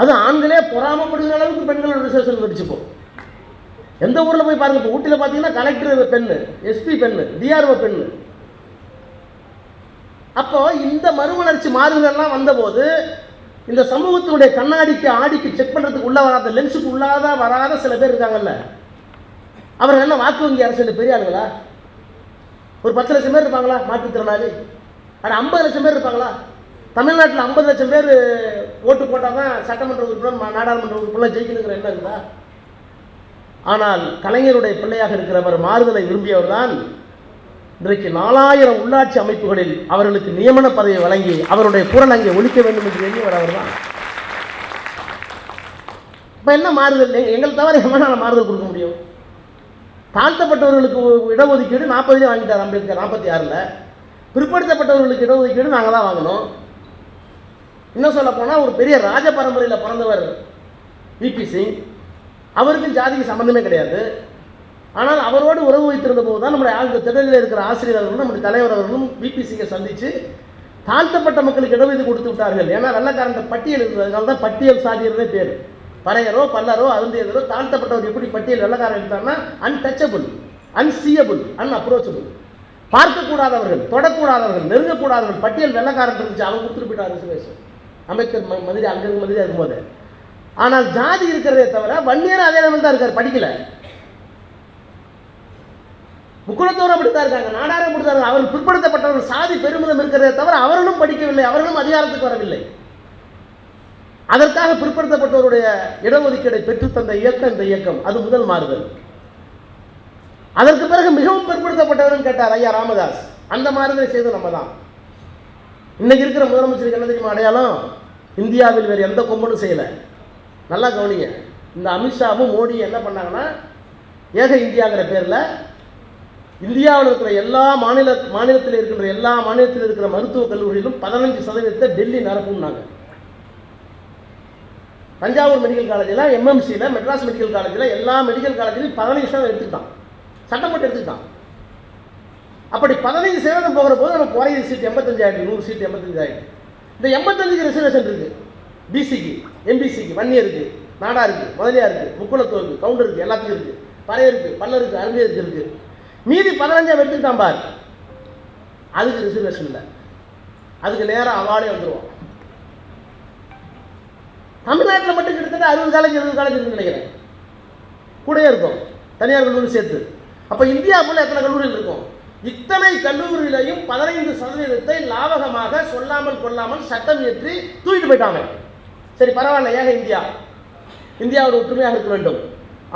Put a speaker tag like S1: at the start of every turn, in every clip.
S1: அது ஆண்களே பொறாமப்படுகிற அளவுக்கு பெண்களோட ரிசர்வேஷன் வெடிச்சுப்போம் எந்த ஊரில் போய் பாருங்க இப்போ ஊட்டியில் பார்த்தீங்கன்னா கலெக்டர் பெண்ணு எஸ்பி பெண்ணு டிஆர்ஓ பெண்ணு. அப்போ இந்த மறுமலர்ச்சி மாறுதல்லாம் வந்தபோது இந்த சமூகத்தினுடைய கண்ணாடிக்கு ஆடிக்கு செக் பண்ணுறதுக்கு உள்ள வராத லென்ஸுக்கு உள்ளாத வராத சில பேர் இருக்காங்கல்ல. அவர்கள் என்ன வாக்கு வங்கி அரசியல் பெரிய ஆளுங்களா ஒரு பத்து லட்சம் பேர் இருப்பாங்களா மாற்றுத்திறனாளி ஆனால் ஐம்பது லட்சம் பேர் இருப்பாங்களா? தமிழ்நாட்டில் ஐம்பது லட்சம் பேர் ஓட்டு போட்டால் தான் சட்டமன்ற உறுப்பினர் நாடாளுமன்ற உறுப்பினர் ஜெயிக்கணுங்கிற எண்ணம் இருந்தா ஆனால் கலைஞருடைய பிள்ளையாக இருக்கிறவர் மாறுதலை விரும்பியவர் தான் இன்றைக்கு நாலாயிரம் உள்ளாட்சி அமைப்புகளில் அவர்களுக்கு நியமன பதவி வழங்கி அவருடைய குரல் அங்கே ஒழிக்க வேண்டும் என்று எண்ணியவர் அவர் தான் இப்போ என்ன மாறுதல்? எங்களை தவிர எவனால் மாறுதல் கொடுக்க முடியும்? தாழ்த்தப்பட்டவர்களுக்கு இடஒதுக்கீடு நாற்பது வாங்கிட்டார் அம்பேத்கர் நாற்பத்தி ஆறில். பிற்படுத்தப்பட்டவர்களுக்கு இடஒதுக்கீடு நாங்கள் தான் வாங்கினோம் இன்னும் சொல்ல போனால் ஒரு பெரிய ராஜ பரம்பரையில் பிறந்தவர் விபி சிங். அவருக்கும் ஜாதிக்கு சம்மந்தமே கிடையாது. ஆனால் அவரோடு உறவு வைத்திருந்த போது தான் நம்முடைய ஆழ்ந்த திடலில் இருக்கிற ஆசிரியர் அவர்களும் நம்முடைய தலைவர் அவர்களும் விபி சிங்கை சந்தித்து தாழ்த்தப்பட்ட மக்களுக்கு இடஒதுக்கீடு கொடுத்து விட்டார்கள். ஏன்னா வெள்ளக்காரன் பட்டியல் இருந்ததுனால தான் பட்டியல் சாதியதே பேர். பறையரோ பல்லரோ அருந்தியதரோ தாழ்த்தப்பட்டவர் எப்படி பட்டியல் வெள்ளக்காரன் எடுத்தார்னா அன்டச்சபிள் அன்சியபிள் அன்அப்ரோச்சபிள் பார்க்கக்கூடாதவர்கள் தொடக்கூடாதவர்கள் நெருங்கக்கூடாதவர்கள் பட்டியல் வெள்ளக்காரன் இருந்துச்சு அவங்க கொடுத்துட்டு போயிட்டார் சுரேஷன் அமைச்சர் ம- மதுரை அங்கிருந்து மதுரை இருக்கும்போது ஆனால் ஜாதி இருக்கிறதே தவிர வன்னியர் அதே லெவல் தான் இருக்கார் படிக்கல. முக்குளத்தோர் அப்படித்தான் இருக்காங்க நாடாரும் அப்படித்தான் இருக்காங்க. அவர் பிற்படுத்தப்பட்டவர்கள் சாதி பெருமிதம் இருக்கிறதே தவிர அவர்களும் படிக்கவில்லை அவர்களும் அதிகாரத்துக்கு வரவில்லை. அதற்காக பிற்படுத்தப்பட்டவருடைய இடஒதுக்கீடை பெற்றுத்தந்த இயக்கம் இந்த இயக்கம் அது முதல் மாறுதல். அதற்கு பிறகு மிகவும் பிற்படுத்தப்பட்டவரும் கேட்டார் ஐயா ராமதாஸ். அந்த மாறுதலை செய்து நம்ம தான் இன்னைக்கு இருக்கிற முதலமைச்சருக்கு என்ன தெரியுமா அடையாளம்? இந்தியாவில் வேறு எந்த கொம்பனும் செய்யலை. நல்லா கவனிங்க. இந்த அமித்ஷாவும் மோடியும் என்ன பண்ணாங்கன்னா ஏக இந்தியாங்கிற பேரில் இந்தியாவில் இருக்கிற எல்லா மாநில மாநிலத்தில் இருக்கின்ற எல்லா மாநிலத்தில் இருக்கிற மருத்துவக் கல்லூரியிலும் பதினஞ்சு சதவீதத்தை டெல்லி நிரப்பும்னாங்க. தஞ்சாவூர் மெடிக்கல் காலேஜில் எம்எம்சியில் மெட்ராஸ் மெடிக்கல் காலேஜில் எல்லா மெடிக்கல் காலேஜிலும் பதினஞ்சு சதவீதம் எடுத்துக்கிட்டான். சட்டம் எடுத்துக்கிட்டான். அப்படி பதினைஞ்சு சதவீதம் போகிற போது நம்ம குறையுது சீட் எண்பத்தஞ்சாயிரம் நூறு சீட் எண்பத்தஞ்சாயிரம் இந்த எண்பத்தஞ்சுக்கு ரிசர்வேஷன் இருக்கு. பிசிக்கு எம்பிசிக்கு வன்னியருக்கு நாடா இருக்கு முதலியா இருக்கு முக்குளத்தூர் கவுண்டர் இருக்கு எல்லாத்துக்கும் இருக்கு. பழைய இருக்கு பல்ல இருக்கு அருமையருக்கு இருக்கு மீதி பதினஞ்சா எடுத்துக்கிட்டான் பார். அதுக்கு ரிசர்வேஷன் இல்லை. அதுக்கு நேராக அவார்டே வந்துருவோம் தமிழ்நாட்டில் மட்டும் கிட்டத்தட்ட அறுபது காலேஜ் எழுபது காலேஜ் இருக்குன்னு நினைக்கிறேன். கூடயே இருக்கும். தனியார் கல்லூரி சேர்த்து. அப்போ இந்தியா இந்தியாவுக்குள்ள எத்தனை கல்லூரிகள் இருக்கும்? இத்தனை கல்லூரியிலையும் பதினைந்து சதவீதத்தை லாபகமாக சொல்லாமல் கொள்ளாமல் சட்டம் ஏற்றி தூக்கிட்டு போயிட்டாங்க. சரி பரவாயில்ல ஏக இந்தியா. இந்தியாவோட ஒற்றுமையாக இருக்க வேண்டும்.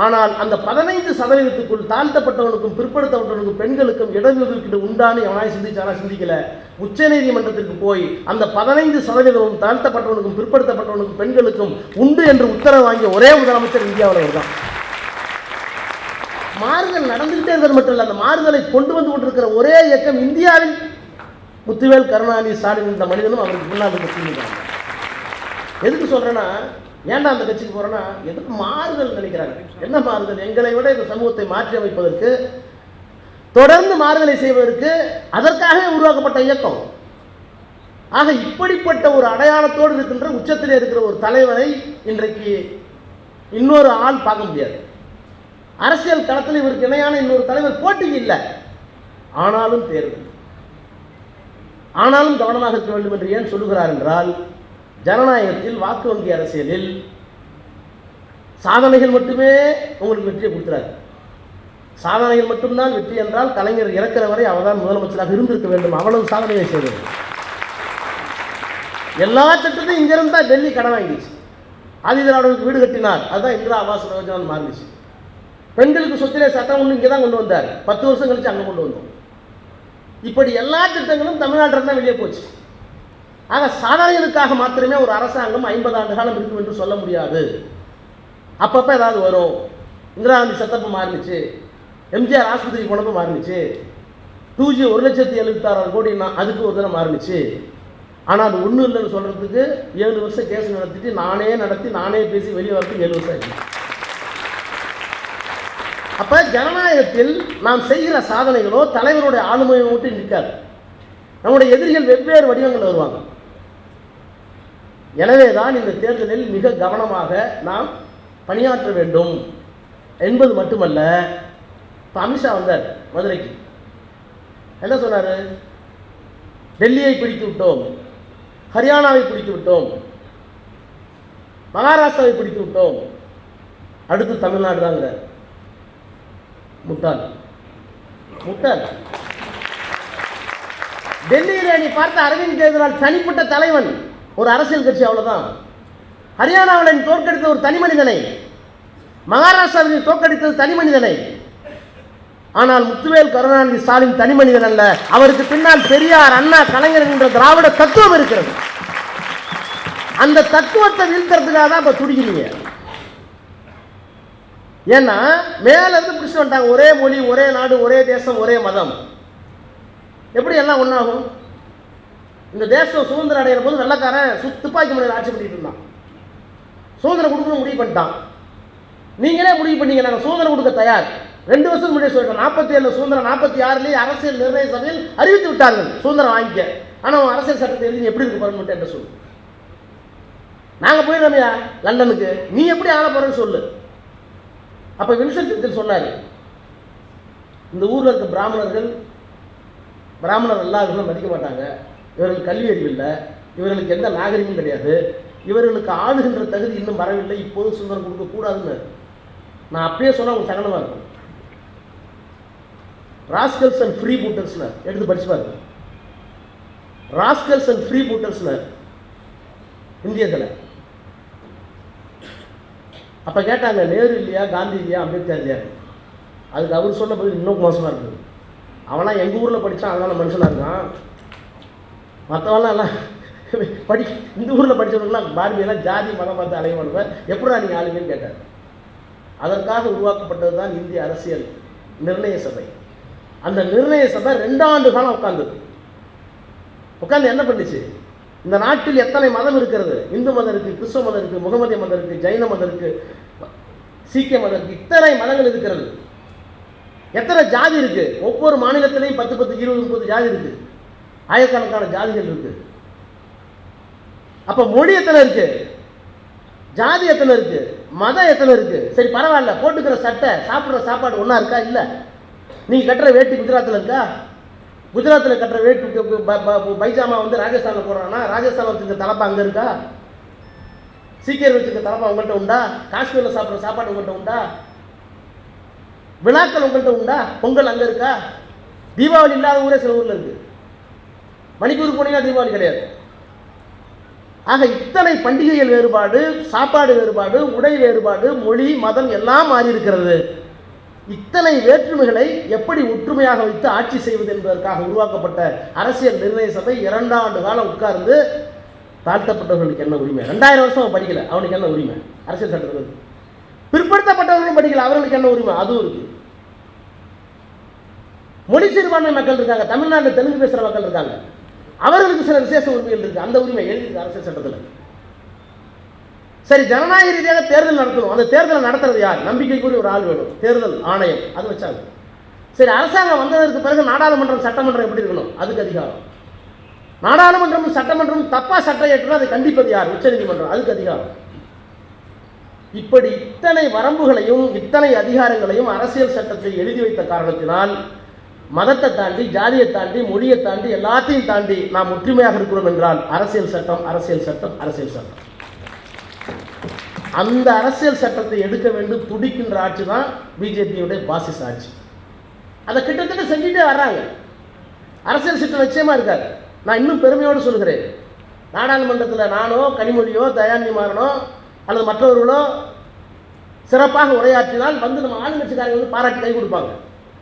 S1: ஆனால் அந்த பதினைந்து சதவீதத்துக்குள் தாழ்த்தப்பட்டவனுக்கும் பிற்படுத்தப்பட்டவனுக்கும் பெண்களுக்கும் இடஒதுக்கீடு உண்டான்னு எவனாய் சிந்திச்சானா சிந்திக்கல. உச்சநீதிமன்றத்திற்கு போய் அந்த பதினைந்து சதவீதமும் தாழ்த்தப்பட்டவனுக்கும் பிற்படுத்தப்பட்டவனுக்கும் பெண்களுக்கும் உண்டு என்று உத்தரவு வாங்கிய ஒரே முதலமைச்சர் இந்தியாவில் தான். மாறுதல் நடந்துகிட்டே இருக்கிறது மட்டும் இல்லை அந்த மாறுதலை கொண்டு வந்து கொண்டிருக்கிற ஒரே இயக்கம் இந்தியாவில் முத்துவேல் கருணாநிதி ஸ்டாலின் இந்த மனிதனும் அவருக்கு முன்னால் இருந்த எதுக்கு சொல்கிறேன்னா ஏன்டா அந்த கட்சிக்கு போகிறேன்னா எதுக்கு மாறுதல் நினைக்கிறாங்க. என்ன மாறுதல்? எங்களை விட இந்த சமூகத்தை மாற்றி அமைப்பதற்கு தொடர்ந்து மாறுதலை செய்வதற்கு அதற்காகவே உருவாக்கப்பட்ட இயக்கம். ஆக இப்படிப்பட்ட ஒரு அடையாளத்தோடு இருக்கின்ற உச்சத்தில் இருக்கிற ஒரு தலைவரை இன்றைக்கு இன்னொரு ஆள் பார்க்க முடியாது. அரசியல் களத்தில் இவருக்கு இணையான இன்னொரு தலைவர் போட்டி இல்லை. ஆனாலும் தேர்தல் ஆனாலும் கவனமாக இருக்க வேண்டும் என்று ஏன் சொல்லுகிறார் என்றால் ஜனநாயகத்தில் வாக்கு வங்கி அரசியலில் சாதனைகள் மட்டுமே உங்களுக்கு வெற்றியை கொடுத்துறாரு சாதனைகள் மட்டும்தான் வெற்றி என்றால் கலைஞர் இறக்கிற வரை அவர்தான் முதலமைச்சராக இருந்திருக்க வேண்டும். அவ்வளவு சாதனையை செய்தது எல்லா திட்டத்தையும் இங்கிருந்து தான் டெல்லி கடன் வாங்கிடுச்சு. ஆதி வீடு கட்டினார். அதுதான் இந்திரா ஆவாஸ் யோஜனான்னு மாறிடுச்சு. பெண்களுக்கு சொத்திலே சட்டம் ஒன்று இங்கே தான் கொண்டு வந்தார். பத்து வருஷம் கழிச்சு அங்கே கொண்டு வந்தோம். இப்படி எல்லா திட்டங்களும் தமிழ்நாட்டில் தான் வெளியே போச்சு. ஆக சாதனைகளுக்காக மாத்திரமே ஒரு அரசாங்கம் ஐம்பது ஆண்டு காலம் இருக்கும் என்று சொல்ல முடியாது. அப்பப்போ ஏதாவது வரும். இந்திரா காந்தி சட்டப்பு மாறினுச்சு எம்ஜிஆர் ஆஸ்பத்திரிக்கு குழம்பு மாறினுச்சு டூ ஜி ஒரு லட்சத்தி எழுபத்தாறாயிரம் கோடி நான் அதுக்கு ஒரு தடவை மாறினுச்சு ஆனால் அது ஒன்றும் இல்லைன்னு சொல்கிறதுக்கு ஏழு வருஷம் கேஸ் நடத்திட்டு நானே நடத்தி நானே பேசி வெளியே வரத்துக்கு ஏழு வருஷம் ஆகிடுச்சு அப்போ ஜனநாயகத்தில் நாம் செய்கிற சாதனைகளோ தலைவருடைய ஆளுமையை மட்டும் நிற்காது. நம்முடைய எதிரிகள் வெவ்வேறு வடிவங்கள் வருவாங்க. எனவே தான் இந்த தேர்தலில் மிக கவனமாக நாம் பணியாற்ற வேண்டும் என்பது மட்டுமல்ல இப்போ அமித்ஷா வந்தார் மதுரைக்கு. என்ன சொன்னார்? டெல்லியை பிடித்து விட்டோம் ஹரியானாவை பிடித்து விட்டோம் மகாராஷ்டிராவை பிடித்து விட்டோம் அடுத்து தமிழ்நாடு தாங்கிறார் முட்டாள். முட்டாள். டெல்லியிலே நீ பார்த்த அரவிந்த் கெஜ்ரிவால் தனிப்பட்ட தலைவன் ஒரு அரசியல் கட்சி அவ்வளவுதான். ஹரியானாவில் நீ தோற்கடித்த ஒரு தனி மனிதனை மகாராஷ்டிராவில் நீ தோற்கடித்தது தனி மனிதனை. ஆனால் முத்துவேல் கருணாநிதி ஸ்டாலின் தனி மனிதன் அல்ல. அவருக்கு பின்னால் பெரியார் அண்ணா கலைஞர் என்ற திராவிட தத்துவம் இருக்கிறது. அந்த தத்துவத்தை வீழ்த்துறதுக்காக தான் இப்ப துடிக்கிறீங்க. ஏன்னா மேல இருந்து பிடிச்சு வந்துட்டாங்க. ஒரே மொழி ஒரே நாடு ஒரே தேசம் ஒரே மதம். எப்படி எல்லாம் ஒன்றாகும் இந்த தேசம் சுதந்திரம் அடைகிற போது வெள்ளக்காரன் சுத்து துப்பாக்கி ஆட்சி பண்ணிட்டு இருந்தான். சுதந்திரம் கொடுக்கணும் முடிவு பண்ணிட்டான். நீங்களே முடிவு பண்ணீங்க. நாங்கள் சுதந்திரம் கொடுக்க தயார். ரெண்டு வருஷம் முன்னாடி சொல்லிட்டோம். நாற்பத்தி ஏழு சுதந்திரம் நாற்பத்தி ஆறுலேயே அரசியல் நிர்ணய சபையில் அறிவித்து விட்டார்கள். சுதந்திரம் வாங்கிக்க. ஆனால் அவன் அரசியல் சட்டத்தை எழுதி எப்படி இருக்கு பாருங்க என்று சொல்லு. நாங்கள் போயிடுறோமையா லண்டனுக்கு. நீ எப்படி ஆள போறேன்னு சொல்லு. அப்போ வின்சென்ட் சர்ச்சில் சொன்னார் இந்த ஊரில் இருக்க பிராமணர்கள் பிராமணர் எல்லாருக்கும் மதிக்க மாட்டாங்க. இவர்களுக்கு கல்வி அறிவு இல்லை. இவர்களுக்கு எந்த நாகரிகமும் கிடையாது. இவர்களுக்கு ஆளுகின்ற தகுதி இன்னும் வரவில்லை. இப்போது சுதந்திரம் கொடுக்கக்கூடாதுன்னு நான் அப்பயே சொன்னால் உங்களுக்கு சகனமாக இருக்கும். ராஸ்கல்ஸ் அண்ட் ஃப்ரீ பூட்டர்ஸில் எடுத்து படிச்சு பாருங்க. ராஸ்கல்ஸ் அண்ட் ஃப்ரீ பூட்டர்ஸில் இந்தியத்தில் அப்போ கேட்டாங்க நேரு இல்லையா காந்தி இல்லையா அம்பேத்கர் இல்லையா? அதுக்கு அவர் சொன்ன பதில் இன்னும் மோசமாக இருக்குது. அவன்லாம் எங்கள் ஊரில் படித்தான் அதனால மனுஷனாக இருக்கான். மற்றவெல்லாம் எல்லாம் படி இந்த ஊரில் படித்தவர்கள்லாம் பாரதியெல்லாம் ஜாதி மதம் பார்த்து அலைய எப்படா நீங்கள் ஆளுங்கன்னு கேட்டார். அதற்காக உருவாக்கப்பட்டது தான் இந்திய அரசியல் நிர்ணய சபை. அந்த நிர்ணய சபை ரெண்டாண்டு காலம் உட்காந்துருக்கு உட்காந்து என்ன பண்ணுச்சு? இந்த நாட்டில் எத்தனை மதம் இருக்கிறது? இந்து மதம் இருக்குது கிறிஸ்துவ மதம் இருக்குது முகமதிய மதம் இருக்குது ஜைன மதம் இருக்குது சீக்கிய மதம் இருக்குது இத்தனை மதங்கள் இருக்கிறது. எத்தனை ஜாதி இருக்கு? ஒவ்வொரு மாநிலத்திலையும் பத்து பத்து இருபது முப்பது ஜாதி இருக்கு. ஆயிரக்கணக்கான ஜாதிகள் இருக்கு. அப்ப மொழி எத்தனை இருக்கு? ஜாதி எத்தனை இருக்கு? மதம் எத்தனை இருக்கு? சரி பரவாயில்ல போட்டுக்கிற சட்டை சாப்பிட்ற சாப்பாடு ஒன்றா இருக்கா? இல்லை. நீங்க கட்டுற வேட்டி குஜராத்தில் இருக்கா? குஜராத்தில் கட்டுற வேட்டு ப- பைஜாமா வந்து ராஜஸ்தானில் போடுறான்னா ராஜஸ்தான் வச்சுருக்க தலைப்பா அங்கே இருக்கா? சீக்கியர் வச்சுருக்க தலைப்பா உங்கள்கிட்ட உண்டா? காஷ்மீரில் சாப்பிட்ற சாப்பாடு உங்கள்கிட்ட உண்டா? விழாக்கள் உங்கள்கிட்ட உண்டா? பொங்கல் அங்கே இருக்கா? தீபாவளி இல்லாத ஊரே சில ஊரில் இருக்கு. மணிப்பூருக்கு போனீங்கன்னா தீபாவளி கிடையாது. ஆக இத்தனை பண்டிகைகள் வேறுபாடு சாப்பாடு வேறுபாடு உடை வேறுபாடு மொழி மதம் எல்லாம் மாறி இருக்கிறது. இத்தனை வேற்றுமைகளை எப்படி ஒற்றுமையாக வைத்து ஆட்சி செய்வது என்பதற்காக உருவாக்கப்பட்ட அரசியல் நிர்ணய சபை இரண்டாண்டு காலம் உட்கார்ந்து தாழ்த்தப்பட்டவர்களுக்கு என்ன உரிமை? ரெண்டாயிரம் வருஷம் அவன் படிக்கல. அவனுக்கு என்ன உரிமை? அரசியல் சட்டத்தில் பிற்படுத்தப்பட்டவர்களும் படிக்கல. அவர்களுக்கு என்ன உரிமை? அதுவும் இருக்கு. மொழி சிறுபான்மை மக்கள் இருக்காங்க. தமிழ்நாட்டில் தெலுங்கு பேசுகிற மக்கள் இருக்காங்க. அவர்களுக்கு சில விசேஷ உரிமைகள் இருக்கு. அந்த உரிமை எழுதி அரசியல் சட்டத்தில். சரி ஜனநாயக ரீதியாக தேர்தல் நடத்தணும் அந்த தேர்தலை நடத்துறது யார்? நம்பிக்கைக்குரிய ஒரு ஆள் வேணும். தேர்தல் ஆணையம். அது வச்சாங்க. சரி அரசாங்கம் வந்ததற்கு பிறகு நாடாளுமன்றம் சட்டமன்றம் எப்படி இருக்கணும்? அதுக்கு அதிகாரம். நாடாளுமன்றமும் சட்டமன்றமும் தப்பா சட்டம் ஏற்றணும் அதை கண்டிப்பது யார்? உச்சநீதிமன்றம் அதுக்கு அதிகாரம். இப்படி இத்தனை வரம்புகளையும் இத்தனை அதிகாரங்களையும் அரசியல் சட்டத்தை எழுதி வைத்த காரணத்தினால் மதத்தை தாண்டி ஜாதியை தாண்டி மொழியை தாண்டி எல்லாத்தையும் தாண்டி நாம் ஒற்றுமையாக இருக்கிறோம் என்றால் அரசியல் சட்டம் அரசியல் சட்டம் அரசியல் சட்டம். அந்த அரசியல் சட்டத்தை எடுக்க வேண்டும் துடிக்கின்ற ஆட்சி தான் பிஜேபியுடைய பாசிஸ் ஆட்சி. அதை கிட்டத்தட்ட செஞ்சுட்டே வர்றாங்க. அரசியல் சட்டம் நிச்சயமா இருக்காது. நான் இன்னும் பெருமையோடு சொல்கிறேன். நாடாளுமன்றத்தில் நானோ கனிமொழியோ தயாநிதி மாறனோ அல்லது மற்றவர்களோ சிறப்பாக உரையாற்றினால் வந்து நம்ம ஆளுங்கட்சிக்காரங்க வந்து பாராட்டி கை கொடுப்பாங்க.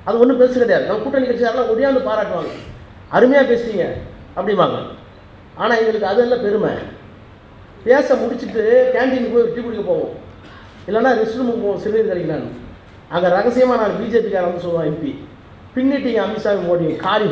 S1: அது ஒன்றும் பெருசு கிடையாது. நம்ம கூட்டணி கட்சிக்காரெல்லாம் ஒடியாந்து பாராட்டுவாங்க. அருமையாக பேசுறீங்க அப்படிம்பாங்க. ஆனால் எங்களுக்கு அதெல்லாம் பெருமை. பேச முடிச்சுட்டு கேண்டீனுக்கு போய் டீ குடிக்க போவோம். இல்லைன்னா ரெஸ்ட் ரூமுக்கு போவோம் சிறுநீர் கிடைக்கலான்னு அங்கே ரகசியமாக நான் பிஜேபிக்காரன் வந்து சொல்லுவான் எம்பி பின்னிட்டீங்க அமித்ஷா மோடி காரி